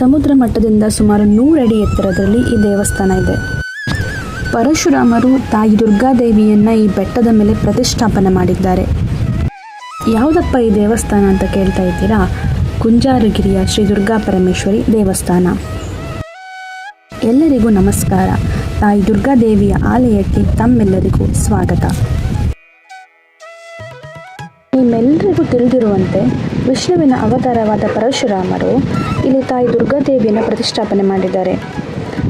ಸಮುದ್ರ ಮಟ್ಟದಿಂದ ಸುಮಾರು ನೂರಡಿ ಎತ್ತರದಲ್ಲಿ ಈ ದೇವಸ್ಥಾನ ಇದೆ. ಪರಶುರಾಮರು ತಾಯಿ ದುರ್ಗಾದೇವಿಯನ್ನು ಈ ಬೆಟ್ಟದ ಮೇಲೆ ಪ್ರತಿಷ್ಠಾಪನೆ ಮಾಡಿದ್ದಾರೆ. ಯಾವುದಪ್ಪ ಈ ದೇವಸ್ಥಾನ ಅಂತ ಕೇಳ್ತಾ ಇದ್ದೀರಾ? ಕುಂಜಾರುಗಿರಿಯ ಶ್ರೀ ದುರ್ಗಾ ಪರಮೇಶ್ವರಿ ದೇವಸ್ಥಾನ. ಎಲ್ಲರಿಗೂ ನಮಸ್ಕಾರ. ತಾಯಿ ದುರ್ಗಾದೇವಿಯ ಆಲಯಕ್ಕೆ ತಮ್ಮೆಲ್ಲರಿಗೂ ಸ್ವಾಗತ. ನಿಮ್ಮೆಲ್ಲರಿಗೂ ತಿಳಿದಿರುವಂತೆ, ವಿಷ್ಣುವಿನ ಅವತಾರವಾದ ಪರಶುರಾಮರು ಇಲ್ಲಿ ತಾಯಿ ದುರ್ಗಾದೇವಿಯನ್ನು ಪ್ರತಿಷ್ಠಾಪನೆ ಮಾಡಿದ್ದಾರೆ.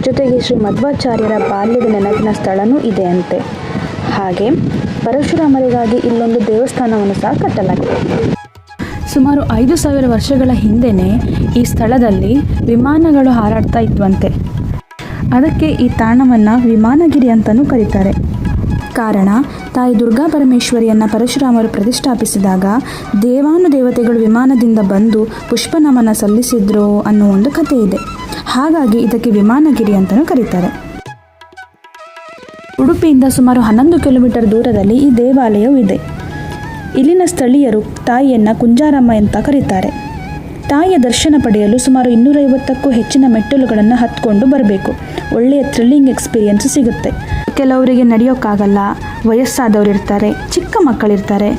ಜೊತೆಗೆ ಶ್ರೀ ಮಧ್ವಾಚಾರ್ಯರ ಬಾಲ್ಯದ ನೆನಪಿನ ಸ್ಥಳನೂ ಇದೆ ಅಂತೆ. ಹಾಗೆ ಪರಶುರಾಮರಿಗಾಗಿ ಇಲ್ಲೊಂದು ದೇವಸ್ಥಾನವನ್ನು ಸಹ ಕಟ್ಟಲಾಗಿದೆ. ಸುಮಾರು ಐದು ಸಾವಿರ ವರ್ಷಗಳ ಹಿಂದೆಯೇ ಈ ಸ್ಥಳದಲ್ಲಿ ವಿಮಾನಗಳು ಹಾರಾಡ್ತಾ ಇದ್ವಂತೆ. ಅದಕ್ಕೆ ಈ ತಾಣವನ್ನು ವಿಮಾನಗಿರಿ ಅಂತಲೂ ಕರೀತಾರೆ. ಕಾರಣ ತಾಯಿ ದುರ್ಗಾ ಪರಮೇಶ್ವರಿಯನ್ನು ಪರಶುರಾಮರು ಪ್ರತಿಷ್ಠಾಪಿಸಿದಾಗ ದೇವಾನುದೇವತೆಗಳು ವಿಮಾನದಿಂದ ಬಂದು ಪುಷ್ಪನಮನ ಸಲ್ಲಿಸಿದ್ರು ಅನ್ನೋ ಒಂದು ಕಥೆ ಇದೆ. ಹಾಗಾಗಿ ಇದಕ್ಕೆ ವಿಮಾನಗಿರಿ ಅಂತಲೂ ಕರೀತಾರೆ. ಉಡುಪಿಯಿಂದ ಸುಮಾರು ಹನ್ನೊಂದು ಕಿಲೋಮೀಟರ್ ದೂರದಲ್ಲಿ ಈ ದೇವಾಲಯವು ಇದೆ. ಇಲ್ಲಿನ ಸ್ಥಳೀಯರು ತಾಯಿಯನ್ನು ಕುಂಜಾರಮ್ಮ ಅಂತ ಕರೀತಾರೆ. ತಾಯಿಯ ದರ್ಶನ ಪಡೆಯಲು ಸುಮಾರು ಇನ್ನೂರೈವತ್ತಕ್ಕೂ ಹೆಚ್ಚಿನ ಮೆಟ್ಟಿಲುಗಳನ್ನು ಹತ್ಕೊಂಡು ಬರಬೇಕು. ಒಳ್ಳೆಯ ಥ್ರಿಲ್ಲಿಂಗ್ ಎಕ್ಸ್ಪೀರಿಯನ್ಸ್ ಸಿಗುತ್ತೆ. ಕೆಲವರಿಗೆ ನಡೆಯೋಕ್ಕಾಗಲ್ಲ. ವಯಸ್ಸಾದವರು ಇರ್ತಾರೆ ಚಿಕ್ಕ ಮಕ್ಕಳಿರ್ತಾರೆ.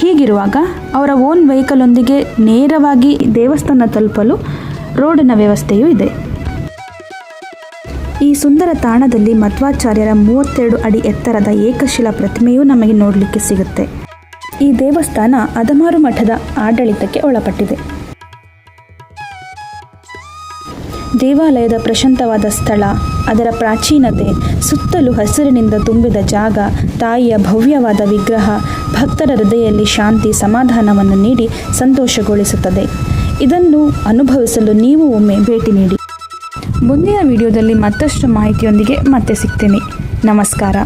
ಹೀಗಿರುವಾಗ ಅವರ ಓನ್ ವೆಹಿಕಲೊಂದಿಗೆ ನೇರವಾಗಿ ದೇವಸ್ಥಾನ ತಲುಪಲು ರೋಡಿನ ವ್ಯವಸ್ಥೆಯೂ ಇದೆ. ಈ ಸುಂದರ ತಾಣದಲ್ಲಿ ಮಧ್ವಾಚಾರ್ಯರ ಮೂವತ್ತೆರಡು ಅಡಿ ಎತ್ತರದ ಏಕಶಿಲಾ ಪ್ರತಿಮೆಯೂ ನಮಗೆ ನೋಡಲಿಕ್ಕೆ ಸಿಗುತ್ತೆ. ಈ ದೇವಸ್ಥಾನ ಅದಮಾರು ಮಠದ ಆಡಳಿತಕ್ಕೆ ಒಳಪಟ್ಟಿದೆ. ದೇವಾಲಯದ ಪ್ರಶಾಂತವಾದ ಸ್ಥಳ, ಅದರ ಪ್ರಾಚೀನತೆ, ಸುತ್ತಲೂ ಹಸಿರಿನಿಂದ ತುಂಬಿದ ಜಾಗ, ತಾಯಿಯ ಭವ್ಯವಾದ ವಿಗ್ರಹ, ಭಕ್ತರ ಹೃದಯದಲ್ಲಿ ಶಾಂತಿ ಸಮಾಧಾನವನ್ನು ನೀಡಿ ಸಂತೋಷಗೊಳಿಸುತ್ತದೆ. ಇದನ್ನು ಅನುಭವಿಸಲು ನೀವು ಒಮ್ಮೆ ಭೇಟಿ ನೀಡಿ. ಮುಂದಿನ ವಿಡಿಯೋದಲ್ಲಿ ಮತ್ತಷ್ಟು ಮಾಹಿತಿಯೊಂದಿಗೆ ಮತ್ತೆ ಸಿಗ್ತೀನಿ. ನಮಸ್ಕಾರ.